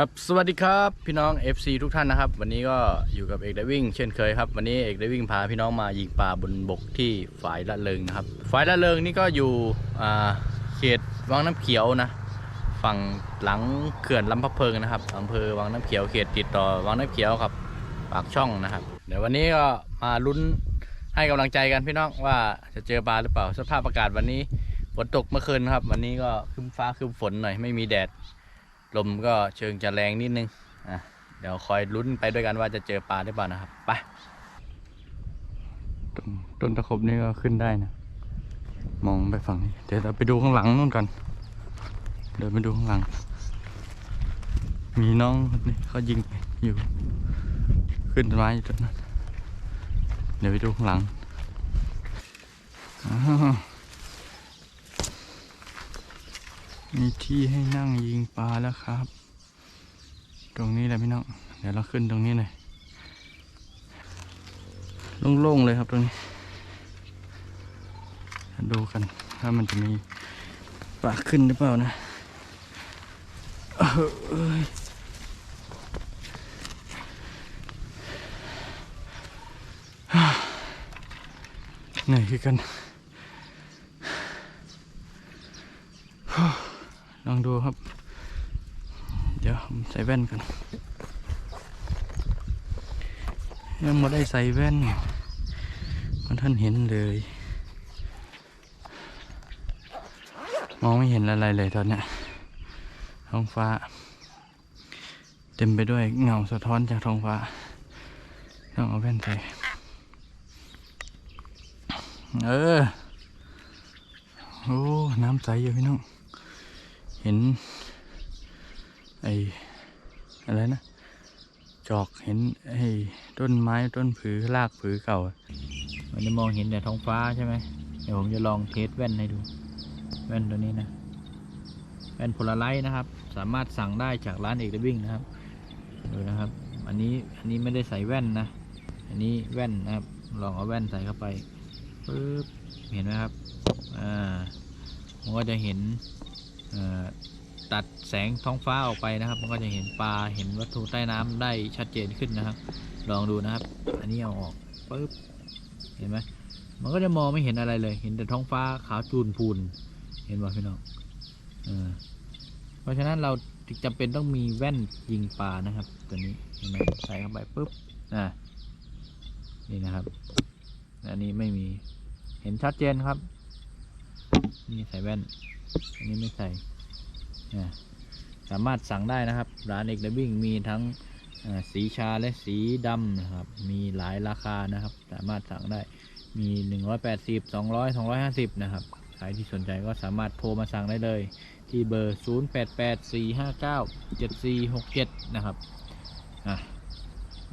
ครับสวัสดีครับพี่น้อง FC ทุกท่านนะครับ วันนี้ก็อยู่กับเอกไดวิ่งเช่นเคยครับ วันนี้เอกไดวิ่งพาพี่น้องมายิงปลาบนบกที่ฝายละเริงนะครับฝายละเริงนี่ก็อยู่เขตวังน้ำเขียวนะ ฝั่งหลังเขื่อนลำพะเพิงนะครับอำเภอวังน้ำเขียวเขตติดต่อวังน้ำเขียวครับปากช่องนะครับ เดี๋ยววันนี้ก็มาลุ้นให้กำลังใจกันพี่น้องว่าจะเจอปลาหรือเปล่าสภาพอากาศวันนี้ฝนตกเมื่อคืนครับ วันนี้ก็คึ้มฟ้าคึ้มฝนหน่อยไม่มีแดด ลมก็เชิงจะแรงนิดนึงอะเดี๋ยวคอยลุ้นไปด้วยกันว่าจะเจอปลาได้เปล่านะครับไปต้นต้นตะขบนี่ก็ขึ้นได้นะ มองไปฝั่งนี้ เดี๋ยวเราไปดูข้างหลังนู่นกัน เดินไปดูข้างหลัง มีน้องคนนี้เขายิงอยู่ ขึ้นต้นไม้อยู่ต้นนั้น เดี๋ยวไปดูข้างหลังอ้าว มีที่ให้นั่งยิงปลาแล้วครับ ตรงนี้แหละพี่น้อง เดี๋ยวเราขึ้นตรงนี้เลยโล่งๆเลยครับตรงนี้ ดูกันว่ามันจะมีปลาขึ้นหรือเปล่านะเอ้ยเหนื่อยคือกัน ลองดูครับ เดี๋ยวผมใส่แว่นกันยังไม่ได้ใส่แว่นมันท่านเห็นเลย มองไม่เห็นอะไรเลยตอนนี้ท้องฟ้า เต็มไปด้วยเงาสะท้อนจากท้องฟ้า ต้องเอาแว่นใส่เออ โอ้ น้ำใสอยู่พี่น้อง เห็น ไอ้อะไรนะ จอกเห็นไอ้ต้นไม้ต้นผือรากผือเก่า มันจะมองเห็นแต่ท้องฟ้าใช่ไหมเดี๋ยวผมจะลองเทสแว่นให้ดู แว่นตัวนี้นะ แว่นโพลาไรต์นะครับ สามารถสั่งได้จากร้านเอกเดวิ่งนะครับ ดูนะครับ อันนี้อันนี้ไม่ได้ใส่แว่นนะ อันนี้แว่นนะครับ ลองเอาแว่นใส่เข้าไปปึ๊บเห็นไหมครับ อ่าผมก็จะเห็น ตัดแสงท้องฟ้าออกไปนะครับ มันก็จะเห็นปลาเห็นวัตถุใต้น้ำได้ชัดเจนขึ้นนะครับ ลองดูนะครับ อันนี้เอาออกปึ๊บเห็นไหมมันก็จะมองไม่เห็นอะไรเลย เห็นแต่ท้องฟ้าขาวจูนพูน เห็นบ่พี่น้องเออเพราะฉะนั้นเราจึงจำเป็นต้องมีแว่นยิงปลานะครับ ตัวนี้เห็นไหมใส่เข้าไปปุ๊บอ่านี่นะครับ อันนี้ไม่มีเห็นชัดเจนครับ นี่ใส่แว่น อันนี้ไม่ใส่อ่าสามารถสั่งได้นะครับ ร้านเอกเดบิ้งมีทั้งสีชาและสีดำนะครับ มีหลายราคานะครับ สามารถสั่งได้มี 180 200 250 นะครับ ใครที่สนใจก็สามารถโทรมาสั่งได้เลย ที่เบอร์ 088 459 7467 นะครับ อะ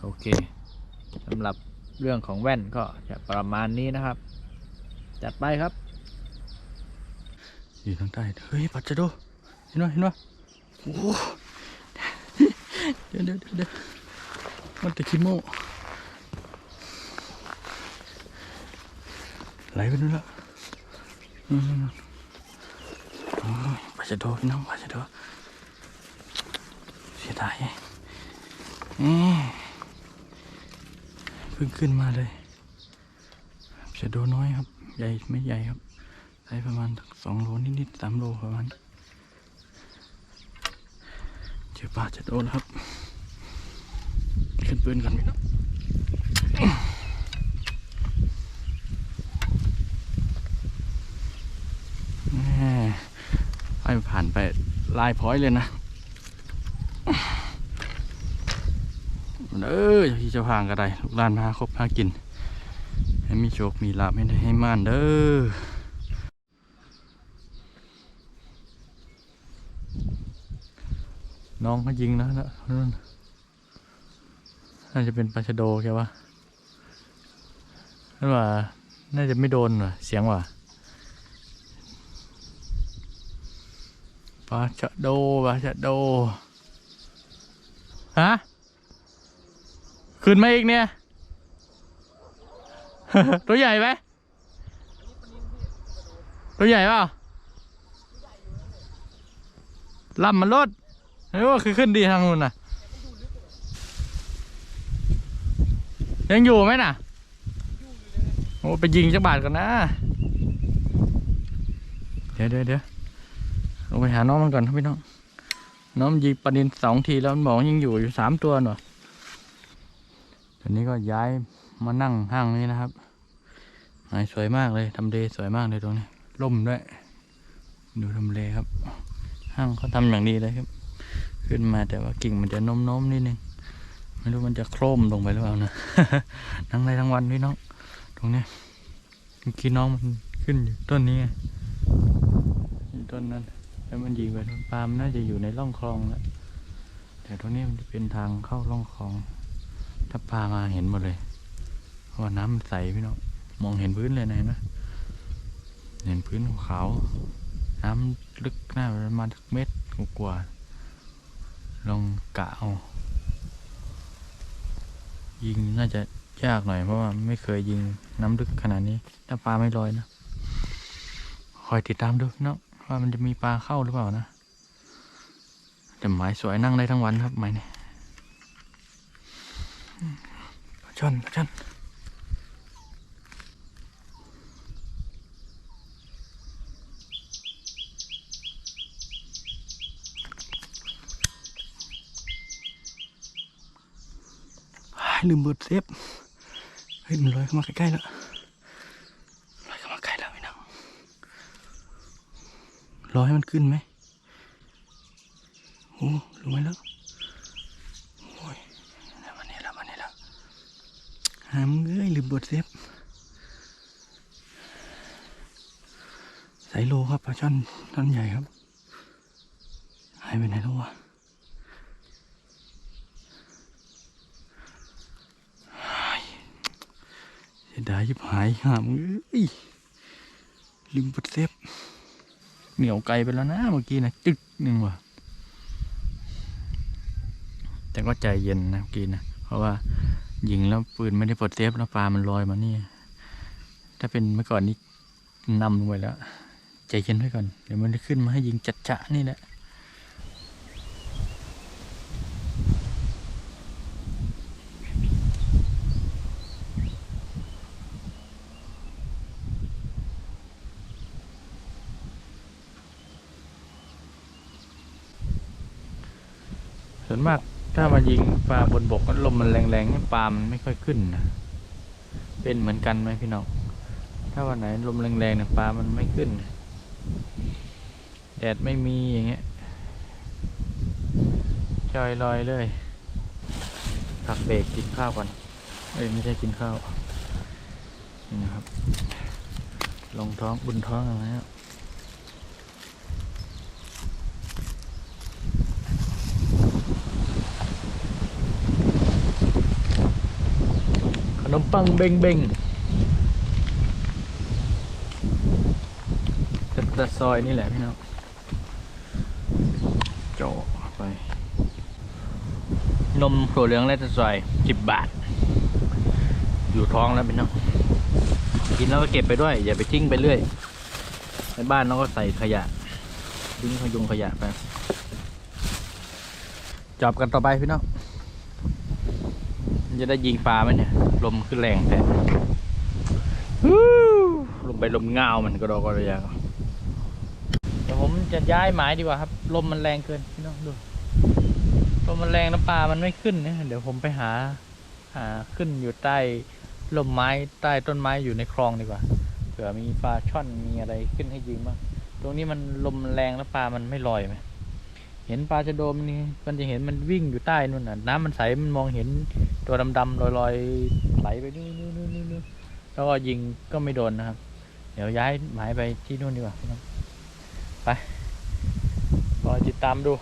โอเคสำหรับเรื่องของแว่นก็จะประมาณนี้นะครับ จัดไปครับ อยู่ทางใต้เฮ้ยปัจจโดเห็นไหมเห็นไหมโอ้เดี๋ยวเดี๋ยวเดี๋ยวมันตะคิโมไหลไปนู่นล้วอืมโอ้ยปัจจโดพี่น้องปัจจโดเสียดายเอ๊เพิ่งขึ้นมาเลยปัจจโดน้อยครับ ใหญ่ไม่ใหญ่ครับ ช้ประมาณสองโลนิดๆสามโลประมาณเจอปลาจะโดนแล้วครับ ขึ้นปืนกันไหมเนาะแม่ให้ผ่านไปลายพ้อยเลยนะเออที่จะพางก็ได้ลูกลานมาครบหากิน ให้มีโชค มีลาภให้ได้ให้ม่านเด้อ น้องเขายิงนะนั่นน่าจะเป็นปลาชะโดแกวะนั่นว่า น่าจะไม่โดนว่ะ เสียงว่ะปลาชะโดปลาชะโดฮะขึ้นมาอีกเนี่ย ตัวใหญ่ไหมตัวใหญ่เปล่าลำมันลด เฮ้ยว่าคือขึ้นดีทางนู้นน่ะ ยังอยู่ไหมน่ะโอ้ไปยิงจักบาทก่อนนะ เดี๋ยวเดี๋ยวเดี๋ยวลงไปหาน้องมันก่อนครับพี่น้อง น้องยิงประเด็นสองทีแล้วมันบอกยังอยู่อยู่สามตัวหน่อยตอนนี้ก็ย้ายมานั่งห้างนี้นะครับหายสวยมากเลยทำเลสวยมากเลยตรงนี้ร่มด้วย ดูทำเลครับ ห้างเขาทำอย่างดีเลยครับ ขึ้นมาแต่ว่ากิ่งมันจะโน้มๆนิดนึงไม่รู้มันจะโครมลงไปหรือเปล่านะทั้งในทั้งวันพี่น้อง ตรงนี้เมื่อกี้น้องมันขึ้นอยู่ต้นนี้ไงอยู่ต้นนั้น แล้วมันยิงไปต้นปาล์มน่าจะอยู่ในร่องคลองแล้วแต่ตรงนี้มันจะเป็นทางเข้าร่องคลอง ถ้าปลามาเห็นหมดเลยเพราะว่าน้ำใสพี่น้องมองเห็นพื้นเลยนะเห็นไหมเห็นพื้นขาวน้ำลึกหน้าประมาณเม็ดกว่า ลองกะเอายิงน่าจะยากหน่อยเพราะว่าไม่เคยยิงน้ำลึกขนาดนี้ ถ้าปลาไม่ลอยนะคอยติดตามดูเน้องว่ามันจะมีปลาเข้าหรือเปล่านะแต่หมายสวยนั่งได้ทั้งวันครับหมายนี่ปลาช่อนปลาช่อน ลืมเบิดเซฟ เฮ้ยมันลอยเข้ามาใกล้ๆแล้วลอยเข้ามาใกล้แล้วพี่น้องรอให้มันขึ้นไหมโอ้ลงไปแล้วโอ้ยแล้วมันนี่แล้วมันนี่แล้วหามงเอ้ยลืมบดเซฟใส่โลครับปลาช่อนช่อนใหญ่ครับหายไปไหนแล้ววะหายเสีย ดายยิบหายหามงเอ้ยลืมบดเซฟเหนียวไกลไปแล้วนะเมื่อกี้นะจึกหนึ่งว่ะแต่ก็ใจเย็นนะเมื่อกี้นะเพราะว่ายิงแล้วปืนไม่ได้ปลดเซฟแล้วปลามันลอยมานี่ถ้าเป็นเมื่อก่อนนี้นำลงไปแล้ว ใจเย็นไว้ก่อนเดี๋ยวมันจะขึ้นมาให้ยิงจัดจะนี่แหละ ส่วนมากถ้ามา ยิงปลาบนบกก็ลมมันแรงๆให้ปลามันไม่ค่อยขึ้นนะเป็นเหมือนกันไหมพี่น้องถ้าวันไหนลมแรงๆเนี่ยปลามันไม่ขึ้น แดดไม่มีอย่างเงี้ยจอยลอยเลยพักเบรกกินข้าวก่อนเอ้ยไม่ใช่กินข้าวนี่นะครับ ลงท้องบุญท้องอะไรนะ นมปังเบงเบงแต่แต่ซอยนี่แหละพี่น้องโจาะเข้าไป นมถั่วเหลืองและแต่ซอยสิบบาท อยู่ท้องแล้วพี่น้องกินแล้วก็เก็บไปด้วย อย่าไปทิ้งไปเรื่อย ในบ้านเราก็ใส่ขยะทิ้งขยุงขยะไปจอบกันต่อไปพี่น้องจะได้ยิงปลาไหมเนี่ย ลมขึ้นแรงแท้ฮู้ลมไปลมเงาวมันก็ดอกกระยางเดี๋ยวผมจะย้ายหมายดีกว่าครับ ลมมันแรงเกินพี่น้องดูลมมันแรงน้ำปลามันไม่ขึ้นนะเดี๋ยวผมไปหาหาขึ้นอยู่ใต้ลมไม้ใต้ต้นไม้อยู่ในคลองดีกว่าเผื่อมีปลาช่อนมีอะไรขึ้นให้ยิงบ้างตรงนี้มันลมแรงแล้วปลามันไม่ลอยไหม เห็นปลาชะโดมนี่มันจะเห็นมันวิ่งอยู่ใต้นู่นน่ะ น้ำมันใสมันมองเห็นตัวดำๆลอยๆไหลไปนู่นนู่นนู่นนู่นแล้วก็ยิงก็ไม่โดนนะครับ เดี๋ยวย้ายหมายไปที่นู่นดีกว่าไปรอติดตามดู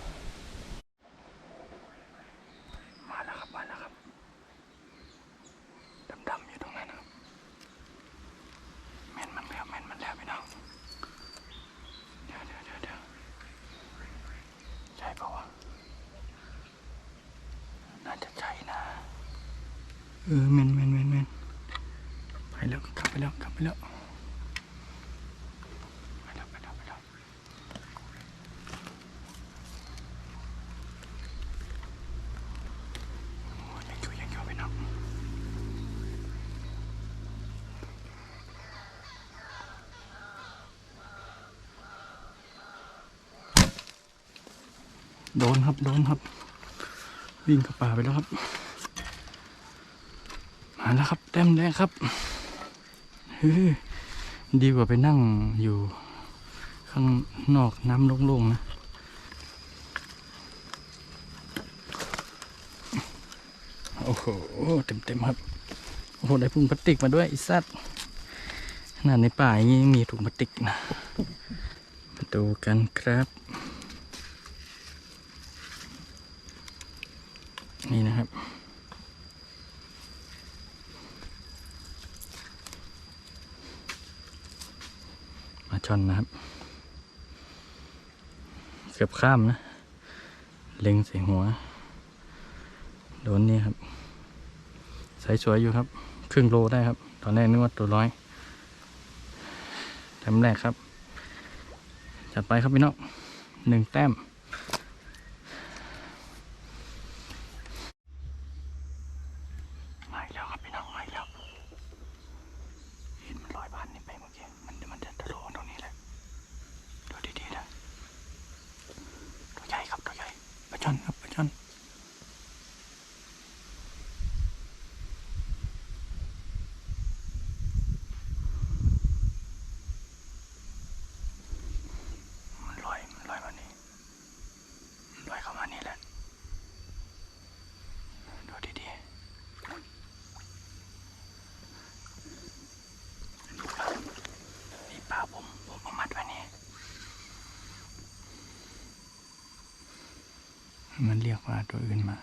ออแมนแมนแมนแมนไปแล้วกลับไปแล้วกลับไปแล้วไปแล้วไปแล้วโยังอยู่ยังอยู่ไปน้องโดนครับโดนครับ วิ่งเข้าป่าไปแล้วครับ แล้วครับแต้มแดงครับดีกว่าไปนั่งอยู่ข้างนอกน้ำโล่งๆนะโอ้โหเต็มๆครับโอ้โหได้ถุงพลาสติกมาด้วยไอีสัตว์ขนาดในป่าอย่างนี้ยังมีถุงพลาสติกนะมาดูกันครับ นี่นะครับ มาชนนะครับ เกือบข้ามนะ เล็งใส่หัว โดนนี่ครับ ใส่สวยอยู่ครับ ครึ่งโลได้ครับ ตอนแรกนึกว่าตัวร้อยแต้มแรกครับ จัดไปครับพี่น้องหนึ่งแต้ม มาอีกแล้วครับพี่น้องมาอีกแล้ว เห็นมันลอยผ่านนี่ไปเมื่อกี้ มันมันจะทะลุตรงนี้แหละ ดูดีๆนะ ตัวใหญ่ครับตัวใหญ่ปลาช่อนครับปลาช่อน มันลอย มันลอยมานี่มันลอยเข้ามานี่แหละ ดูดีๆนี่ปลานี่ปลาผม ผมเอามัดไว้นี่ มันเรียกว่าตัวอื่นมา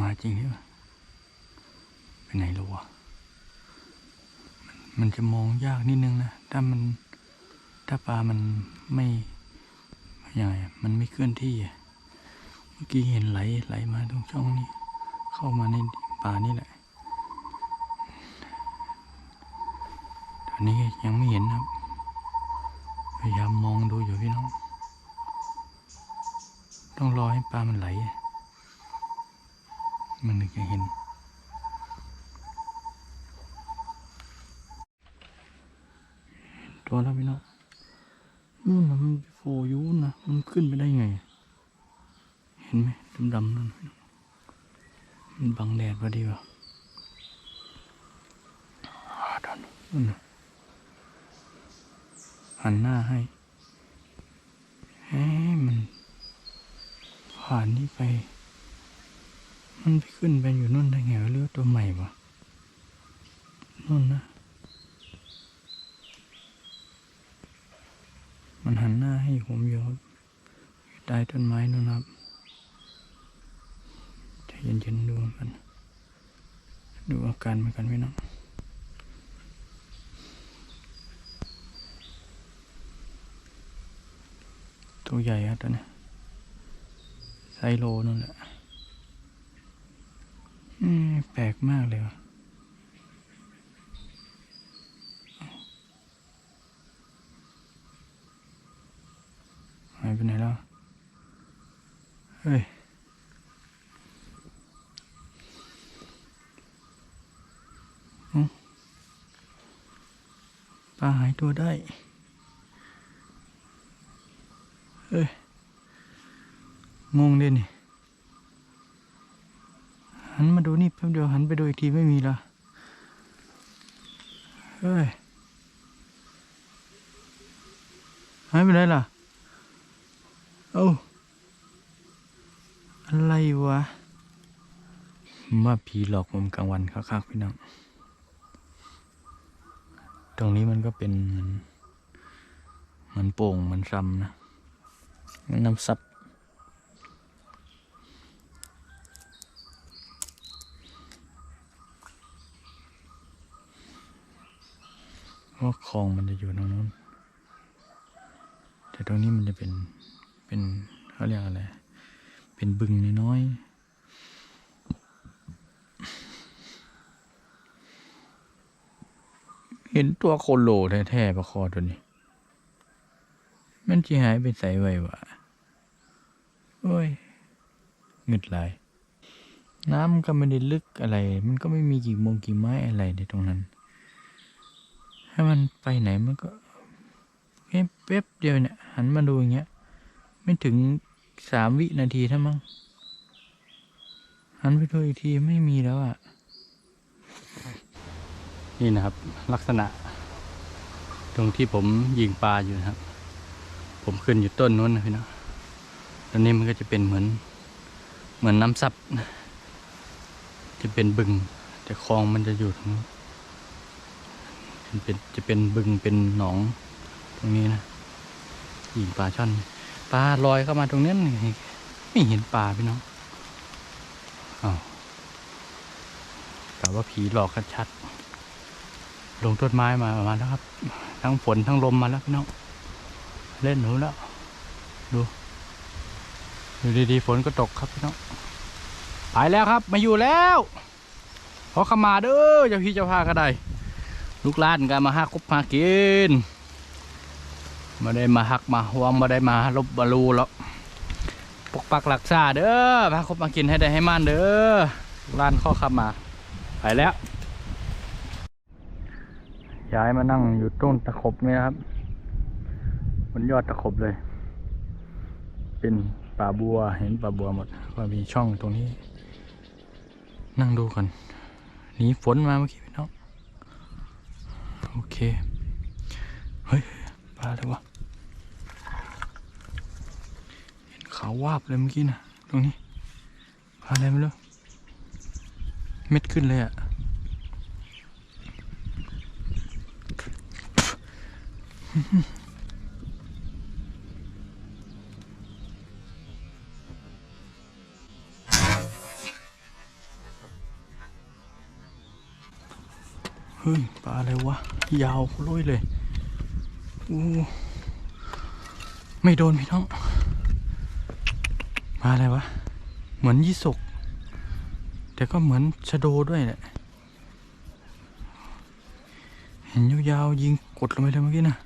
มาจริงใช่ไหมไปไหนรู้วะมันมันจะมองยากนิดนึงนะ ถ้ามัน ถ้าปลามันไม่ยังไงมันไม่เคลื่อนที่ เมื่อกี้เห็นไหลไหลมาตรงช่องนี้ เข้ามาในป่านี่แหละ ตอนนี้ยังไม่เห็นครับ พยายามมองดูอยู่พี่น้อง ต้องรอให้ปลามันไหล มันถึงจะเห็น ตัวแล้วพี่น้องนู่นนะมันโฟยูนนะมันขึ้นไปได้ไง เห็นไหมดำๆนั่นมันบังแดดพอดีวะอ่าดอนนั่นน่ะหันหน้าให้เฮ้มัน ผ่านนี่ไป มันไปขึ้นไปอยู่นู่นได้ไงวะหรือตัวใหม่วะนู่นนะ มันหันหน้าให้ผมอยู่ครับอยู่ใต้ต้นไม้นู่นครับใจเย็นๆดูมันกัน ดูอาการเหมันกันพี่น้องตัวใหญ่ครับตัวเนี้ย ไซโลนั่นแหละแปลกมากเลยว่ะหายไปไหนแล้ว เฮ้ย ปลาหายตัวได้ เฮ้ย งงเลยนี่ หันมาดูนี่แป๊บเดียวหันไปดูอีกทีไม่มีละเฮ้ยหายไปไหนล่ะ เอ้าอะไรวะมาผีหลอกผมกลางวันคักๆพี่น้อง ตรงนี้มันก็เป็นเหมือนเหมันโป่งเหมันซ้ำนะน้ำซับ ราะว่าคลองมันจะอยู่ตรงนู้น แต่ตรงนี้มันจะเป็น เป็นเขาเรียกอะไร เป็นบึงน้อยๆเห็นตัวโคโลแท้ๆประคอตัวนี้ มันจะหายไปใส่ไว้วะโอ้ยเงึดไหลายน้ำก็ไม่ได้ลึกอะไร มันก็ไม่มีกี่โมงกี่ไม้อะไรในตรงนั้น ให้มันไปไหนมันก็แป๊บเดียวเนี่ย หันมาดูอย่างเงี้ย ไม่ถึงสามวินาทีท่ามั้งหันไปดูอีกทีไม่มีแล้วอะ นี่นะครับ ลักษณะ ตรงที่ผมยิงปลาอยู่นะครับ ผมขึ้นอยู่ต้นนู้นนะพี่น้องตอนนี้มันก็จะเป็นเหมือน เหมือนน้ำซับจะเป็นบึง แต่คลองมันจะอยู่ตรงนู้น เป็นเป็นจะเป็นบึงเป็นหนองตรงนี้นะยิงปลาช่อนปลาลอยเข้ามาตรงนี้นไม่เห็นปลาพี่น้องอ้าวแต่ว่าผีหลอกกันชัด ลงต้นไม้มามาแล้วครับ ทั้งฝนทั้งลมมาแล้วพี่น้องเล่นหนูแล้วดูอยู่ดีๆฝนก็ตกครับพี่น้องไปแล้วครับ มาอยู่แล้วขอขมาเด้อเจ้าพี่เจ้าพาก็ได้ ลูกหลานกันมาหักคุบมากินมาได้มาหักมาหวงมาได้มาลบบาลูแล้วปกปักหลักษาเด้อพาคบมากินให้ได้ให้มันเด้อลูกหลานข้อขับมา ไปแล้ว ย้ายมานั่งอยู่ต้นตะขบนี่นะครับบนยอดตะขบเลย เป็นป่าบัวเห็นป่าบัวหมด ก็มีช่องตรงนี้ นั่งดูก่อนหนีฝนมาเมื่อกี้ โอเค เฮ้ยปลาอะไรวะเห็นขาววาบเลยเมื่อกี้นะตรงนี้ปลาอะไรไม่รู้เม็ดขึ้นเลยอะ เฮ้ยปลาอะไรวะ ยาวลุยเลยอู้ไม่โดนพี่น้องปลาอะไรวะ เหมือนยี่สกแต่ก็เหมือนชะโดด้วยแหละเห็นยาวๆยิงกดลงไปเลยเมื่อกี้นะ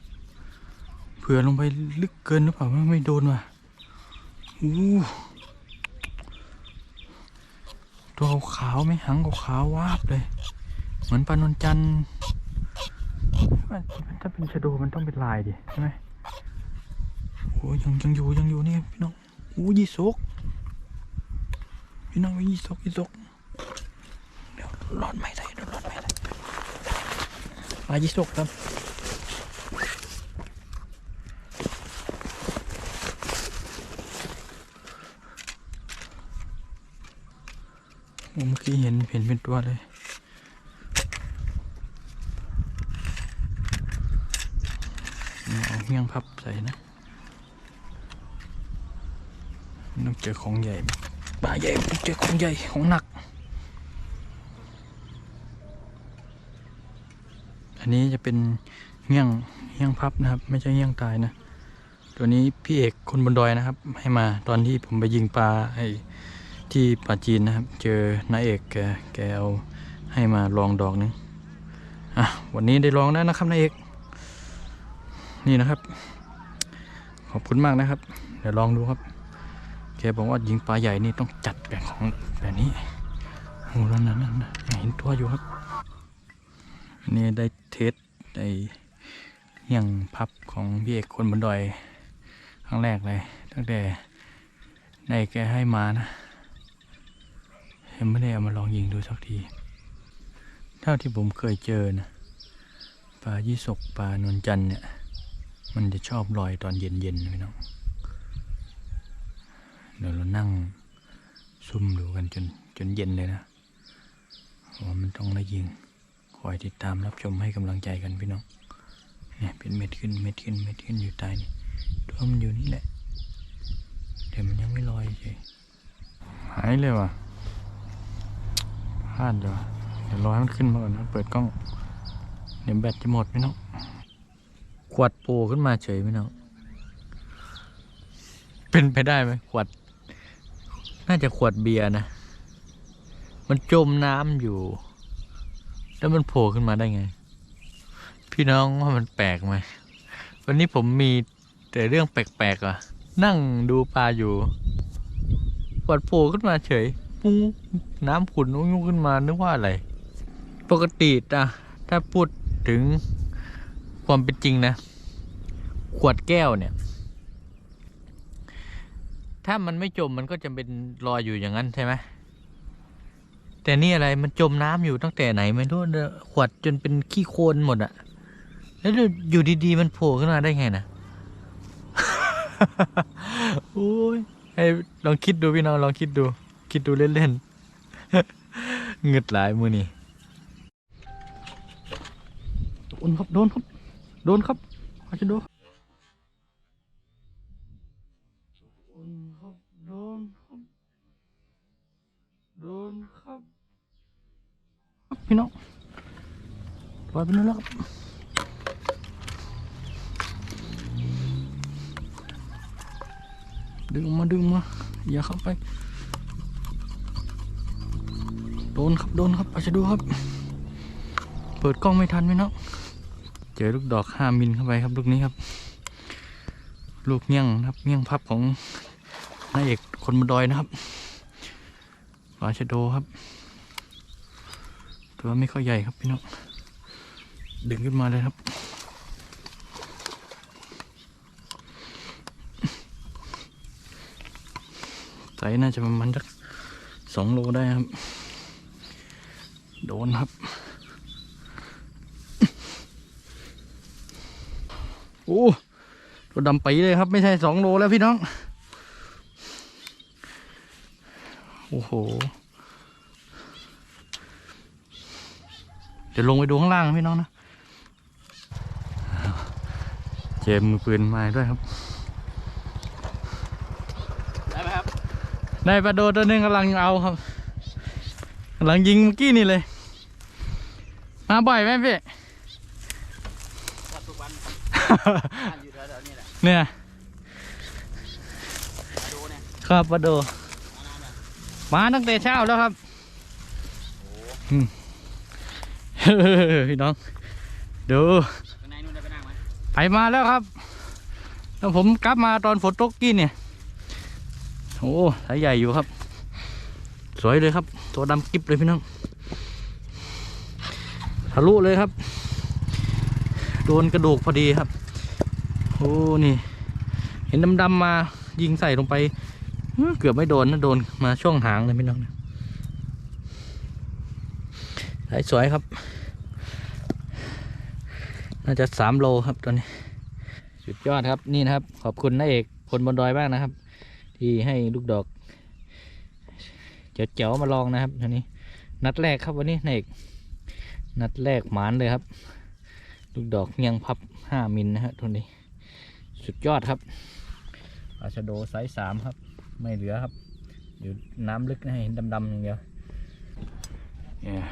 เผื่อลงไปลึกเกินหรือเปล่าไม่โดนว่ะอู้ตัวขาวไม่หังขาววาบเลย เหมือนปลานนจันท์ถ้าเป็นชะโดมันต้องเป็นลายดิใช่ไหมโอ้ยยังยังอยู่ยังอยู่นี่พี่น้องอู้ยี่สกพี่น้องยี่สกยี่สกเดี๋ยวรอดไม่ได้เดี๋ยวรอดไม่ได้ปลายี่สกครับเมื่อกี้เห็นเห็นเป็นตัวเลย เอาเฮี้ ยงพับใส่นะต้องเจอของใหญ่ปลาใหญ่ต้องเจอของใหญ่ของหนัก อันนี้จะเป็นเฮี้ยงเฮี้ยงพับนะครับ ไม่ใช่เฮี้ยงตายนะ ตัวนี้พี่เอกคนบนดอยนะครับ ให้มาตอนที่ผมไปยิงปลาไอ้ที่ป่าจีนนะครับ เจอนาเอกแกแกเอาให้มาลองดอกนึงอะวันนี้ได้ลองแล้วนะครับนาเอก นี่นะครับ ขอบคุณมากนะครับ เดี๋ยวลองดูครับแกบอกว่ายิงปลาใหญ่นี่ต้องจัดแบบของแบบนี้โอ้แล้วนั้นนะเห็นตัวอยู่ครับนี่ได้เทสไอ้เหี่ยงพับของพี่เอกคนบนดอยครั้งแรกเลย ตั้งแต่ได้แกให้มานะยังไม่ได้เอามาลองยิงดูสักที เท่าที่ผมเคยเจอนะปลายี่สกปลานวลจันเนี่ย มันจะชอบลอยตอนเย็นๆนะพี่น้องเดี๋ยวเรานั่งซุ่มดูกันจนจนเย็นเลยนะว่ามันต้องได้ยิง คอยติดตามรับชมให้กำลังใจกันพี่น้องเนี่ยเป็นเม็ดขึ้นเม็ดขึ้นเม็ดขึ้นอยู่ใต้นี่ตัวมันอยู่นี่แหละแต่มันยังไม่ลอยเฉยหายเลยว่ะพลาดเลยว่ะเดี๋ยวรอให้มันขึ้นมาก่อนนะเปิดกล้องเดี๋ยวแบตจะหมดพี่น้อง ขวดโผล่ขึ้นมาเฉยพี่น้องเป็นไปได้ไหมขวด น่าจะขวดเบียร์นะ มันจมน้ำอยู่ แล้วมันโผล่ขึ้นมาได้ไง พี่น้องว่ามันแปลกไหมวันนี้ผมมีแต่เรื่องแปลกๆอะ นั่งดูปลาอยู่ขวดโผล่ขึ้นมาเฉยปุ้งน้ำขุ่นอุ้งขึ้นมานึกว่าอะไร ปกติอะถ้าพูดถึง ความเป็นจริงนะ ขวดแก้วเนี่ย ถ้ามันไม่จมมันก็จะเป็นลอยอยู่อย่างนั้นใช่ไหมแต่นี่อะไรมันจมน้ำอยู่ตั้งแต่ไหนไม่รู้เนี่ยขวดจนเป็นขี้โคลนหมดอะแล้วอยู่ดีๆมันโผล่ขึ้นมาได้ไงนะโอ้ยให้ลองคิดดูพี่น้องลองคิดดู คิดดูเล่นๆเงึดหลายมือนี่โดนครับโดนครับ โดนครับอาจจะโดนโดนครับโดนครับโดนครับครับพี่น้องปล่อยไปนู่นแล้วครับดึงออกมาดึงมาอย่าเข้าไป โดนครับโดนครับอาจจะดูครับ เปิดกล้องไม่ทันไหมเนาะ เจอลูกดอกห้ามิลเข้าไปครับลูกนี้ครับ ลูกเงี้ยงครับเงี้ยงพับของนายเอกคนบดอยนะครับปลาชะโดครับ ตัวไม่ค่อยใหญ่ครับพี่น้องดึงขึ้นมาเลยครับ ไซส์น่าจะประมาณสักสองโลได้ครับ โดนครับ โอ้ตัวดำปีเลยครับ ไม่ใช่สองโลแล้วพี่น้อง โอ้โห เดี๋ยวลงไปดูข้างล่างนะพี่น้องนะ เจมมือปืนมาด้วยครับ ได้ไหมครับ ได้ปลาโดตัวหนึงกำลังเอาครับกำลังยิงเมื่อกี้นี่เลย มาบ่อยไหมพี่ ครับทุกวันบ้าน อยู่แถวๆนี้แหละเนี่ยมาดูเนี่ยครับปลาโด มานานแล้วมาตั้งแต่เช้าแล้วครับอืมพี่น้อง ดู ข้างในนู่นได้ไปนั่งไหมไปมาแล้วครับ แล้วผมกลับมาตอนฝนตกกี้เนี่ย โอ้สายใหญ่อยู่ครับ สวยเลยครับ ตัวดำกิ๊บเลยพี่น้อง ทะลุเลยครับ โดนกระดูกพอดีครับ โอ้นี่ เห็นดำๆมายิงใส่ลงไป เกือบไม่โดนนะโดนมาช่วงหางเลยพี่น้องสายสวยครับ น่าจะสามโลครับตัวนี้ สุดยอดครับนี่นะครับ ขอบคุณน้าเอกคนบนดอยบ้างนะครับ ที่ให้ลูกดอกเจ๋วๆมาลองนะครับตัวนี้ นัดแรกครับวันนี้นาเอกนัดแรกหมานเลยครับ ลูกดอกเงียงพับห้ามิลนะฮะตัวนี้ สุดยอดครับปลาชะโดไซส์สามครับ ไม่เหลือครับ อยู่น้ำลึกนะให้เห็นดำๆอย่างเดียวเนี่ย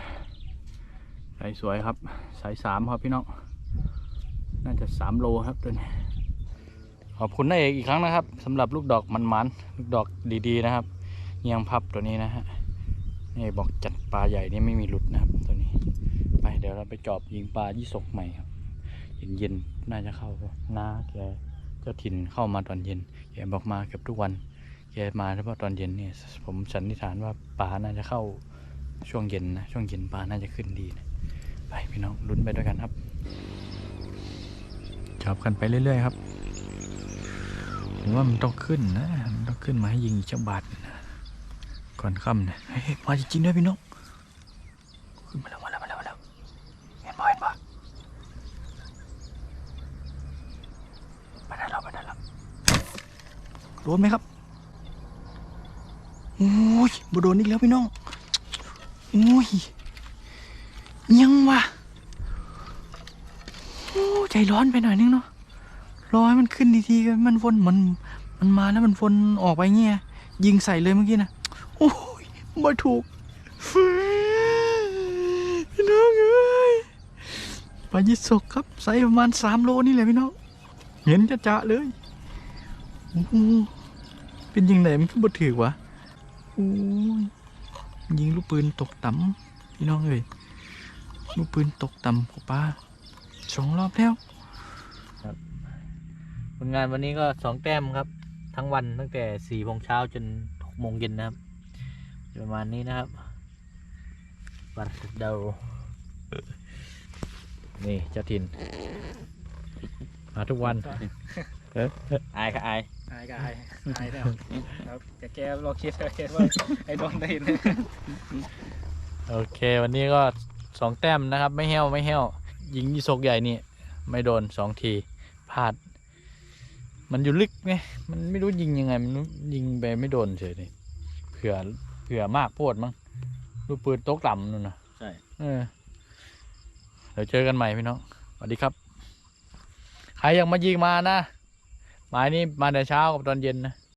ไซส์สวยครับไซส์สามครับพี่น้องน่าจะสามโลครับตัวนี้ขอบคุณนายเอกอีกครั้งนะครับสำหรับลูกดอกมันๆลูกดอกดีๆนะครับเงียงพับตัวนี้นะฮะนายเอกบอกจัดปลาใหญ่นี่ไม่มีหลุดนะครับตัวนี้ ไปเดี๋ยวเราไปจอบยิงปลายี่สกใหม่ครับ เย็นๆน่าจะเข้าน้าแกเจ้าถิ่นเข้ามาตอนเย็นแกบอกมาเกือบทุกวันแกมาเฉพาะตอนเย็นเนี่ยผมสันนิษฐานว่าปลาน่าจะเข้าช่วงเย็นนะช่วงเย็นปลาน่าจะขึ้นดีนะไปพี่น้องลุ้นไปด้วยกันครับจับกันไปเรื่อยๆครับผมว่ามันต้องขึ้นนะมันต้องขึ้นมาให้ยิงอีกเจ้าบาทนะก่อนค่ำเนี่ยเฮ้ยมาจริงๆด้วยพี่น้องขึ้นมาแล้วเห็นบ่เห็นบ่ไปได้แล้วไปได้แล้ว โดนไหมครับโอ้ยบ่โดนอีกแล้วพี่น้องโอ้ยยังวะโอ้ใจร้อนไปหน่อยนึงเนาะรอให้มันขึ้นทีๆกันมันวนมันมันมาแล้วมันวนออกไปเงี้ยยิงใส่เลยเมื่อกี้นะโอ้ยไม่ถูกพี่น้องเอ้ยปลายิสกครับไซส์ประมาณสามโลนี่แหละพี่น้องเห็นจะจะเลย เป็นยิงไหนมันขึ้นบ่ถือวะโอ้ยยิงลูกปืนตกต่ำพี่น้องเอ้ยลูกปืนตกต่ำของป้าสองรอบแล้วผลงานวันนี้ก็สองแต้มครับ ทั้งวันตั้งแต่สี่โมงเช้าจนหกโมงเย็นนะครับประมาณนี้นะครับบัตรเดานี่เจ้าถิ่นมาทุกวัน อายค่ะอายไอ้ายก็อายอายแล้วครับแต่แกลองคิดแกว่าไอ้โดนได้ยินโอเค วันนี้ก็สองแต้มนะครับ ไม่แห้วไม่แห้วยิงยีศกใหญ่นี่ ไม่โดนสองทีพลาด มันอยู่ลึกไงมันไม่รู้ยิงยังไง มันยิงไปไม่โดนเฉยเลยเผื่อเผื่อมากโพดมั้งลูกปืนโต๊ะต่ำนู่นนะใช่เออเดี๋ยวเจอกันใหม่พี่น้องสวัสดีครับ ใครยังมายิงมานะ หมายนี้มาแต่เช้ากับตอนเย็นนะ